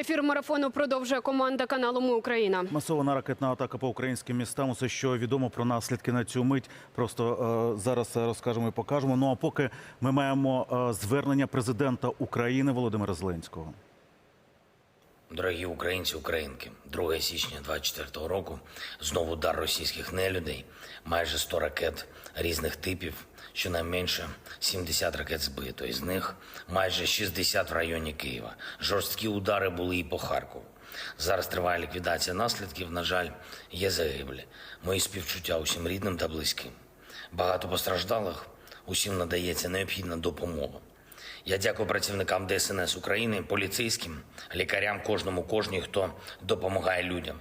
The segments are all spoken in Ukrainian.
Ефір марафону продовжує команда каналу Ми Україна. Масована ракетна атака по українським містам. Усе, що відомо про наслідки на цю мить. Просто е, зараз розкажемо і покажемо. Ну а поки ми маємо е, звернення президента України Володимира Зеленського. Дорогі українці, українки, 2 січня 24 року знову удар російських нелюдей, майже 100 ракет різних типів, щонайменше 70 ракет збито. Із них майже 60 в районі Києва. Жорсткі удари були і по Харкову. Зараз триває ліквідація наслідків. На жаль, є загиблі. Мої співчуття усім рідним та близьким. Багато постраждалих, усім надається необхідна допомога. Я дякую працівникам ДСНС України, поліцейським, лікарям, кожному, кожній, хто допомагає людям.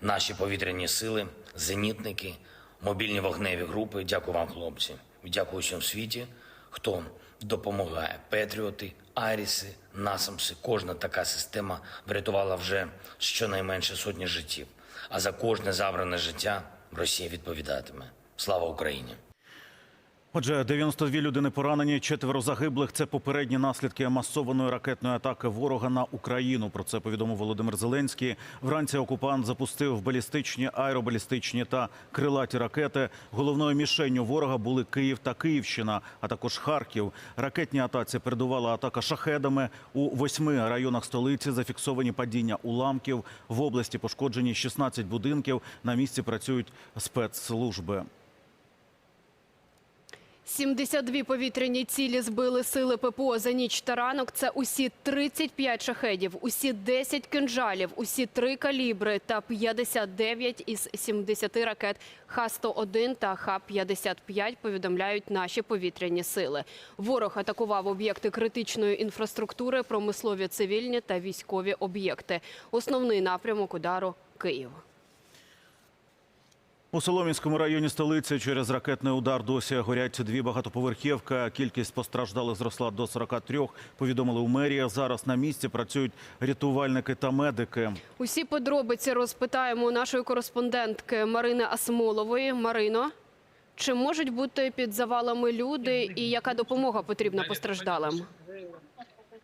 Наші повітряні сили, зенітники, мобільні вогневі групи. Дякую вам, хлопці. Дякую всім світі, хто допомагає. Петріоти, Аріси, Насамси. Кожна така система врятувала вже щонайменше сотні життів. А за кожне забране життя Росія відповідатиме. Слава Україні! Отже, 92 людини поранені, четверо загиблих. Це попередні наслідки масованої ракетної атаки ворога на Україну. Про це повідомив Володимир Зеленський. Вранці окупант запустив балістичні, аеробалістичні та крилаті ракети. Головною мішенню ворога були Київ та Київщина, а також Харків. Ракетній атаці передувала атака шахедами. У восьми районах столиці зафіксовані падіння уламків. В області пошкоджені 16 будинків. На місці працюють спецслужби. 72 повітряні цілі збили сили ППО за ніч та ранок. Це усі 35 шахедів, усі 10 кинжалів, усі три калібри та 59 із 70 ракет Х-101 та Х-55, повідомляють наші повітряні сили. Ворог атакував об'єкти критичної інфраструктури, промислові, цивільні та військові об'єкти. Основний напрямок удару – Київ. У Солом'янському районі столиці через ракетний удар досі горять дві багатоповерхівки. Кількість постраждалих зросла до 43, повідомили у мерії. Зараз на місці працюють рятувальники та медики. Усі подробиці розпитаємо у нашої кореспондентки Марини Асмолової. Марино, чи можуть бути під завалами люди і яка допомога потрібна постраждалим?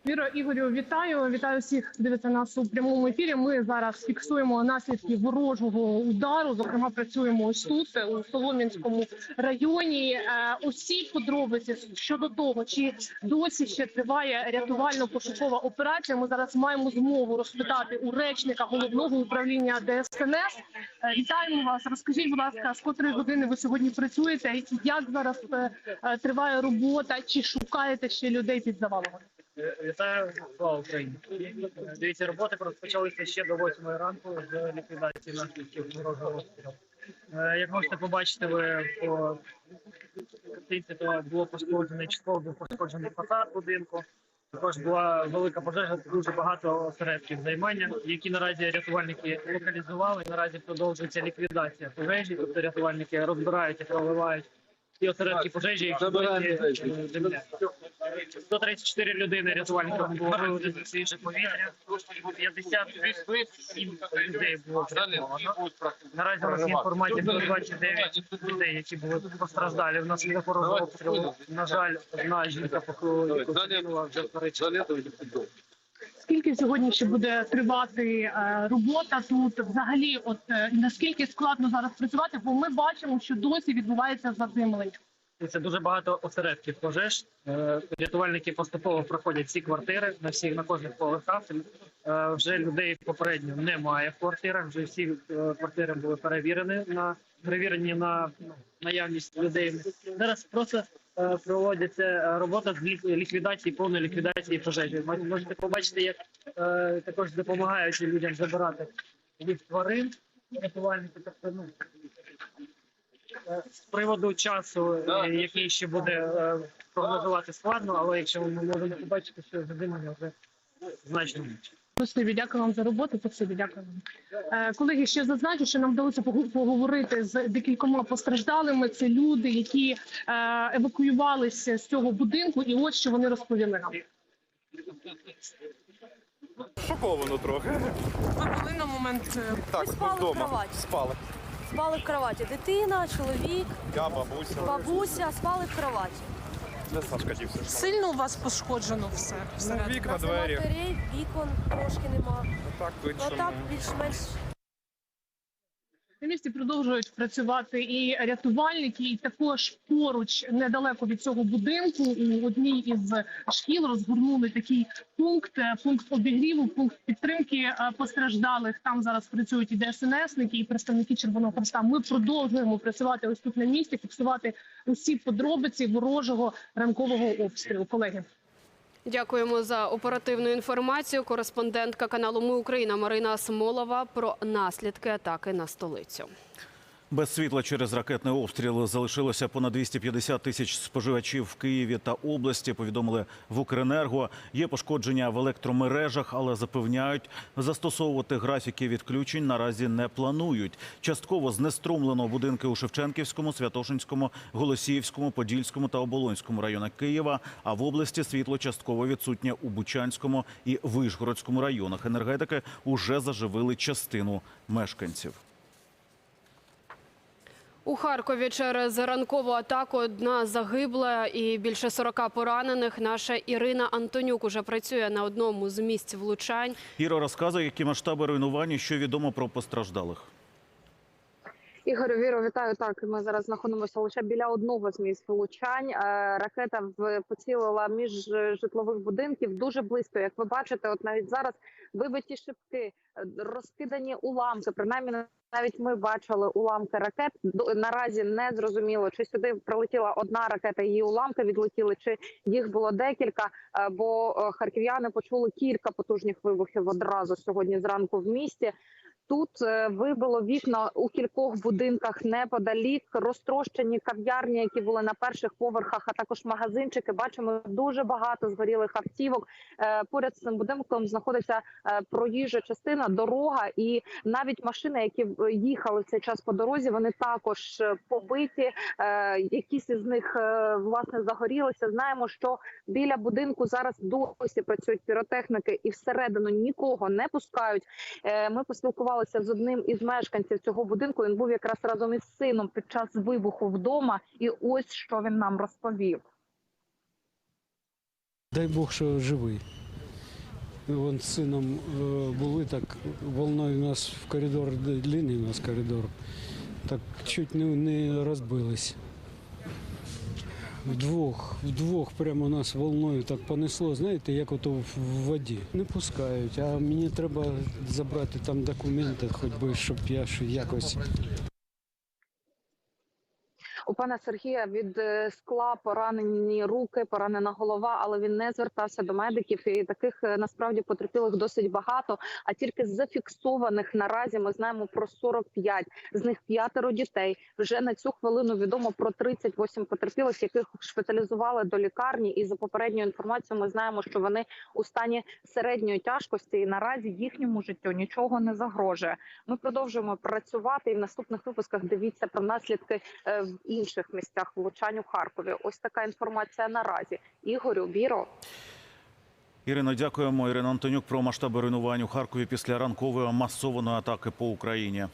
Віро Ігорю, вітаю! Вітаю всіх, хто дивиться нас у прямому ефірі. Ми зараз фіксуємо наслідки ворожого удару. Зокрема, працюємо ось тут у Солом'янському районі. Е, Усі подробиці щодо того, чи досі ще триває рятувально-пошукова операція. Ми зараз маємо змогу розпитати у речника головного управління ДСНС. Е, Вітаємо вас. Розкажіть, будь ласка, з котрої години ви сьогодні працюєте? Як зараз е, е, триває робота? Чи шукаєте ще людей під завалами? Вітаю, слава Україні. Дивіться, роботи розпочалися ще до 8 ранку з ліквідації наслідків ворожого обстрілу. Е, Як можете побачити, ви по картинці, то було пошкоджений частково був пошкоджений фасад будинку. Також була велика пожежа, дуже багато осередків займання, які наразі рятувальники локалізували. Наразі продовжується ліквідація пожежі, тобто рятувальники розбирають і проливають ті осередки пожежі, які були земля. 134 людини рятувальникам було виведено свіже повітря, 57 людей було врятовано. Наразі у нас є інформація про 29 людей, які були постраждалі внаслідок ворожого обстрілу. На жаль, одна жінка загинула вже вторично. Сьогодні ще буде тривати е, робота тут? Взагалі, от е, наскільки складно зараз працювати? Бо ми бачимо, що досі відбувається заземлення. Це дуже багато осередків пожеж. Е, Рятувальники поступово проходять всі квартири на всіх на кожних поверхах. Вже людей попередньо немає в квартирах. Вже всі квартири були перевірені на перевірені на ну, наявність людей. Зараз просто проводиться е, робота з ліквідації, повної ліквідації пожежі. Можете побачити, як е, також допомагають людям забирати від тварин. Рятувальники тобто, ну, Е, з приводу часу, е, який ще буде е, прогнозувати складно, але якщо ми можемо побачити, що задимання вже значно менше. Дякую вам за роботу. Спасибі, дякую вам. Е, колеги, ще зазначу, що нам вдалося поговорити з декількома постраждалими. Це люди, які е, евакуювалися з цього будинку, і от що вони розповіли нам. Шоковано трохи. Ви були на момент е, Так, ви спали в вдома кроваті. спали. Спали в кроваті. Дитина, чоловік, Я, бабуся. бабуся спали в кроваті. Де Сашка дівся? Сильно у вас пошкоджено все Ну, всередині? вікна, двері. Батарей, вікон трошки нема. Ну так, більш-менш На місці продовжують працювати і рятувальники, і також поруч недалеко від цього будинку у одній із шкіл розгорнули такий пункт, е, пункт обігріву, пункт підтримки е, постраждалих. Там зараз працюють і ДСНСники, і представники Червоного Хреста. Ми продовжуємо працювати ось тут на місці, фіксувати усі подробиці ворожого ранкового обстрілу. Колеги. Дякуємо за оперативну інформацію. Кореспондентка каналу Ми Україна Марина Смолова про наслідки атаки на столицю. Без світла через ракетний обстріл залишилося понад 250 тисяч споживачів в Києві та області. Повідомили в Укренерго. Є пошкодження в електромережах, але запевняють, застосовувати графіки відключень наразі не планують. Частково знеструмлено будинки у Шевченківському, Святошинському, Голосіївському, Подільському та Оболонському районах Києва. А в області світло частково відсутнє у Бучанському і Вишгородському районах. Енергетики уже заживили частину мешканців. У Харкові через ранкову атаку одна загибла і більше 40 поранених. Наша Ірина Антонюк уже працює на одному з місць влучань. Іра розказує, які масштаби руйнування, що відомо про постраждалих. Ігорю, Віро, вітаю. Так, ми зараз знаходимося лише біля одного з місць влучань. Е, Ракета поцілила між житлових будинків дуже близько. Як ви бачите, от навіть зараз вибиті шибки, е, розкидані уламки. Принаймні, навіть ми бачили уламки ракет. Наразі не зрозуміло, чи сюди прилетіла одна ракета, її уламки відлетіли, чи їх було декілька. Е, Бо харків'яни почули кілька потужних вибухів одразу сьогодні зранку в місті. Тут е, вибило вікна у кількох будинках неподалік, розтрощені кав'ярні, які були на перших поверхах, а також магазинчики. Бачимо дуже багато згорілих автівок. Е, Поряд з цим будинком знаходиться е, проїжджа частина, дорога, і навіть машини, які їхали в цей час по дорозі, вони також побиті. Якісь із них власне загорілися. Знаємо, що біля будинку зараз досі працюють піротехніки, і всередину нікого не пускають. Ми поспілкувалися з одним із мешканців цього будинку. Він був якраз разом із сином під час вибуху вдома, і ось що він нам розповів. Дай Бог, що живий. Вон з сином е, були так волною у нас в коридор, длинний у нас коридор, так чуть не розбились. Вдвох, вдвох прямо нас волною так понесло, знаєте, як ото в воді. Не пускають, а мені треба забрати там документи, хоч би, щоб я якось У пана Сергія від е, скла поранені руки, поранена голова, але він не звертався до медиків. І таких е, насправді потерпілих досить багато. А тільки зафіксованих наразі ми знаємо про 45. З них п'ятеро дітей. Вже на цю хвилину відомо про 38 потерпілих, яких шпиталізували до лікарні. І за попередньою інформацією, ми знаємо, що вони у стані середньої тяжкості, і наразі їхньому життю нічого не загрожує. Ми продовжуємо працювати і в наступних випусках дивіться про наслідки е, в інших місцях влучань у Харкові. Ось така інформація наразі. Ігорю Віро. Ірино, дякуємо. Ірина Антонюк про масштаби руйнувань у Харкові після ранкової масованої атаки по Україні.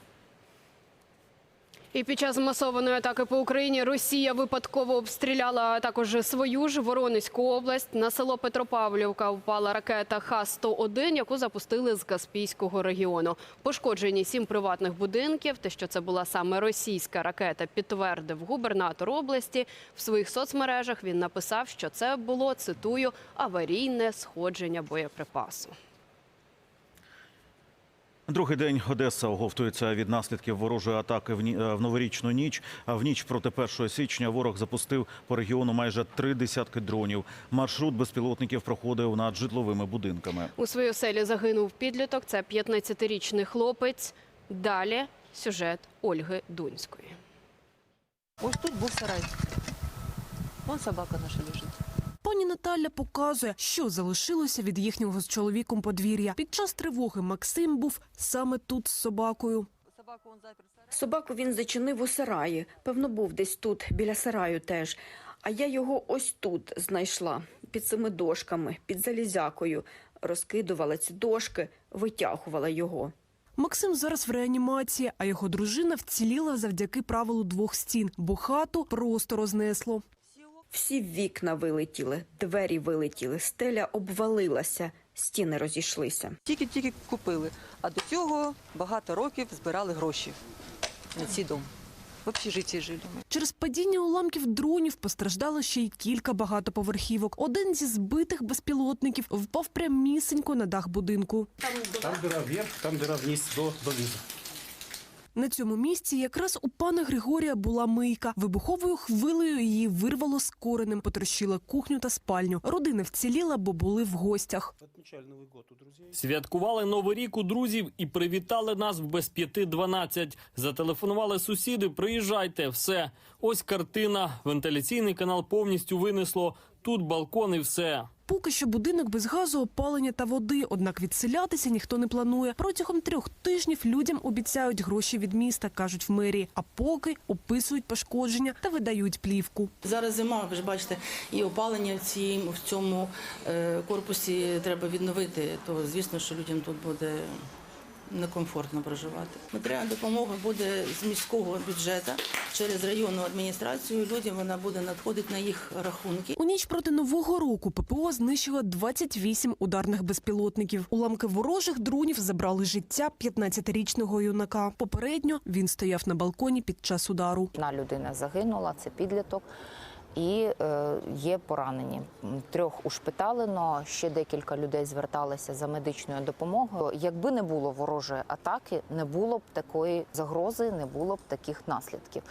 І під час масованої атаки по Україні Росія випадково обстріляла також свою ж Воронезьку область. На село Петропавлівка впала ракета Х-101, яку запустили з Каспійського регіону. Пошкоджені сім приватних будинків. Те, що це була саме російська ракета, підтвердив губернатор області. В своїх соцмережах він написав, що це було, цитую, аварійне сходження боєприпасу. Другий день Одеса оговтується від наслідків ворожої атаки в ні- е, в новорічну ніч. А в ніч проти 1 січня ворог запустив по регіону майже три десятки дронів. Маршрут безпілотників проходив над житловими будинками. У своїй оселі загинув підліток. Це 15-річний хлопець. Далі сюжет Ольги Дунської. Ось тут був сарай. Вон собака наша лежить. Пані Наталя показує, що залишилося від їхнього з чоловіком подвір'я. Під час тривоги Максим був саме тут з собакою. Собаку він зачинив у сараї. Певно, був десь тут, біля сараю теж. А я його ось тут знайшла, під цими дошками, під залізякою. Розкидувала ці дошки, витягувала його. Максим зараз в реанімації, а його дружина вціліла завдяки правилу двох стін, бо хату просто рознесло. Всі вікна вилетіли, двері вилетіли, стеля обвалилася, стіни розійшлися. Тільки-тільки купили. А до цього багато років збирали гроші на цей дом. В общежитті жили. Через падіння уламків дронів постраждало ще й кілька багатоповерхівок. Один зі збитих безпілотників впав прямісінько на дах будинку. Там дыра вверх, там дыра вниз до, до низу. На цьому місці якраз у пана Григорія була мийка. Вибуховою хвилею її вирвало з коренем, потрощила кухню та спальню. Родина вціліла, бо були в гостях. Святкували новий рік у друзів і привітали нас в без п'яти дванадцять. Зателефонували сусіди. Приїжджайте, все. Ось картина. Вентиляційний канал повністю винесло. Тут балкон і все. Поки що будинок без газу, опалення та води. Однак відселятися ніхто не планує. Протягом трьох тижнів людям обіцяють гроші від міста, кажуть в мерії. А поки описують пошкодження та видають плівку. Зараз зима, ви ж бачите, і опалення в, цій, в цьому е, корпусі треба відновити, то звісно, що людям тут буде некомфортно проживати. Матеріальна допомога буде з міського бюджету через районну адміністрацію. Людям вона буде надходити на їх рахунки. У ніч проти нового року ППО знищило 28 ударних безпілотників. Уламки ворожих дронів забрали життя 15-річного юнака. Попередньо він стояв на балконі під час удару. Одна людина загинула, це підліток. І е, є поранені. Трьох ушпиталено, ще декілька людей зверталися за медичною допомогою. Якби не було ворожої атаки, не було б такої загрози, не було б таких наслідків.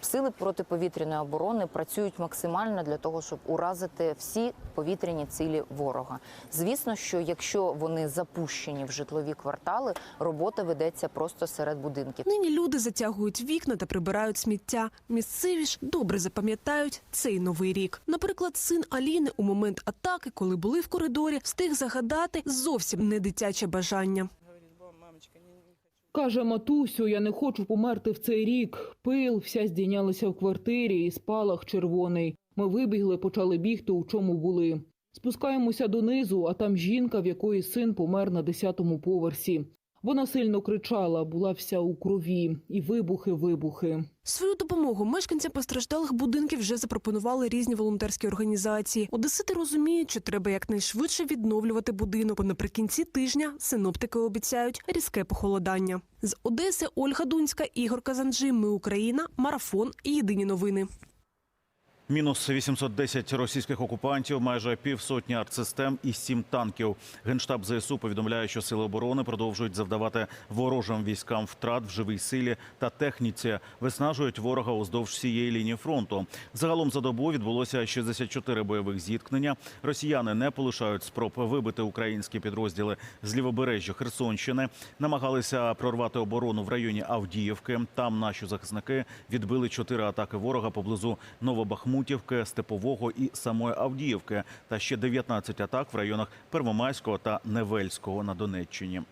Сили протиповітряної оборони працюють максимально для того, щоб уразити всі повітряні цілі ворога. Звісно, що якщо вони запущені в житлові квартали, робота ведеться просто серед будинків. Нині люди затягують вікна та прибирають сміття. Місцеві ж добре запам'ятають цей новий рік. Наприклад, син Аліни у момент атаки, коли були в коридорі, встиг загадати зовсім не дитяче бажання. Каже матусю, я не хочу померти в цей рік. Пил, вся здійнялася в квартирі і спалах червоний. Ми вибігли, почали бігти, у чому були. Спускаємося донизу, а там жінка, в якої син помер на десятому поверсі. Вона сильно кричала, була вся у крові, і вибухи, вибухи. Свою допомогу мешканцям постраждалих будинків вже запропонували різні волонтерські організації. Одесити розуміють, що треба якнайшвидше відновлювати будинок. Наприкінці тижня синоптики обіцяють різке похолодання. З Одеси Ольга Дунська, Ігор Казанджи. Ми Україна. Марафон. і Єдині новини. Мінус 810 російських окупантів, майже півсотні артсистем і сім танків. Генштаб ЗСУ повідомляє, що сили оборони продовжують завдавати ворожим військам втрат в живій силі та техніці, виснажують ворога уздовж всієї лінії фронту. Загалом за добу відбулося 64 бойових зіткнення. Росіяни не полишають спроб вибити українські підрозділи з лівобережжя Херсонщини. Намагалися прорвати оборону в районі Авдіївки. Там наші захисники відбили чотири атаки ворога поблизу Новобахмутівки, Степового і самої Авдіївки, та ще 19 атак в районах Первомайського та Невельського на Донеччині.